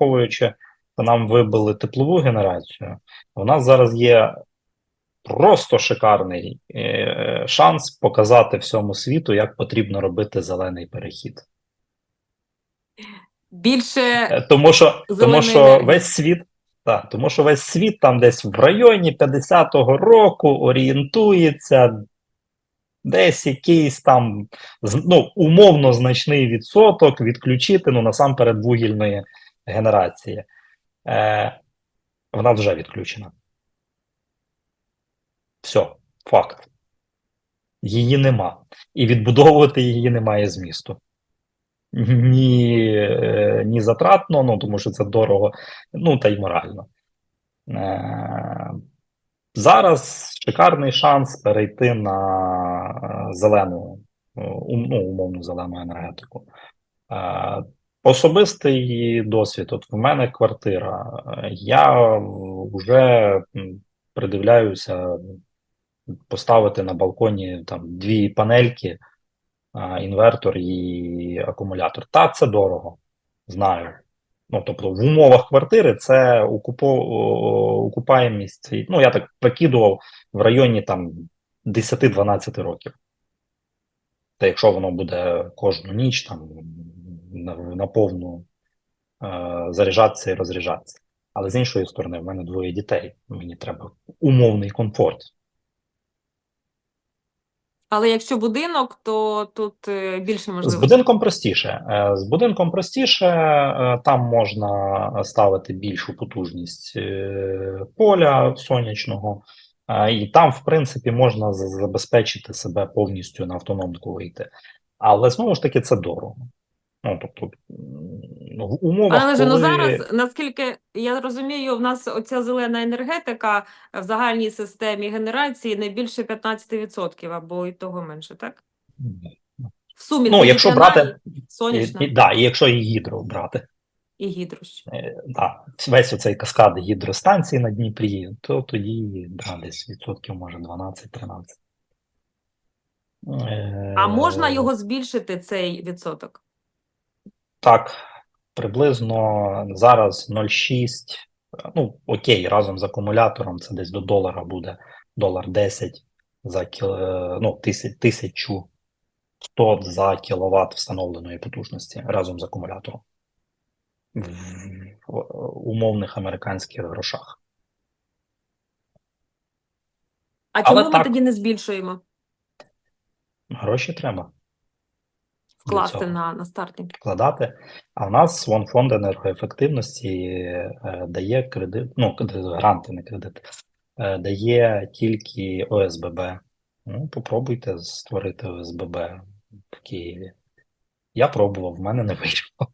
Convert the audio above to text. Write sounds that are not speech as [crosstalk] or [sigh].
враховуючи, що нам вибили теплову генерацію, у нас зараз є просто шикарний е, шанс показати всьому світу, як потрібно робити зелений перехід. Більше Е, Тому що, тому що енергії. весь світ, так, тому що весь світ там десь в районі 50-го року орієнтується, десь якийсь там ну, умовно значний відсоток відключити, ну насамперед вугільної генерації. Е, вона вже відключена. Все, факт. Її нема. І відбудовувати її немає змісту. Ні, е, ні затратно, ну тому що це дорого, ну та й морально. Е, зараз шикарний шанс перейти на е, зелену, е, ну, умовну зелену енергетику. Особистий досвід. От в мене квартира. Я вже придивляюся поставити на балконі там дві панельки, інвертор і акумулятор. Та це дорого, знаю. Ну, тобто, в умовах квартири це окупо, окупаємість. Ну, я так прикидував в районі там 10-12 років. Та якщо воно буде кожну ніч там на, повну е, заряджатися і розряджатися. Але з іншої сторони, в мене двоє дітей. Мені треба умовний комфорт. Але якщо будинок, то тут е, більше З будинком простіше. Е, З будинком простіше, е, там можна ставити більшу потужність е, поля сонячного, е, і там, в принципі, можна забезпечити себе повністю на автономку вийти. Але знову ж таки, це дорого. Ну, тобто, ну, в умовах, Але же ну зараз, наскільки я розумію, в нас оця зелена енергетика в загальній системі генерації не більше 15% або і того менше, так? В сумі Ну, якщо брати, сонячна і, і, да, і якщо і гідро брати. і гідро ще. Е, Да, весь оцей каскад гідростанцій на Дніпрі, то тоді да, десь відсотків може 12-13. Е, А можна його збільшити, цей відсоток? Так, приблизно зараз 0,6. Ну, окей, разом з акумулятором це десь до долара буде долар 10 за е, ну, тисяч, тисячу 100 за кіловат встановленої потужності разом з акумулятором. В, умовних американських грошах. А Але ми так. тоді не збільшуємо Гроші треба вкласти на, на старті? вкладати. А в нас вон фонд енергоефективності е, дає кредит, ну, гранти, не кредит, е, дає тільки ОСББ. Ну, попробуйте створити ОСББ в Києві. Я пробував, в мене не [laughs] вийшло.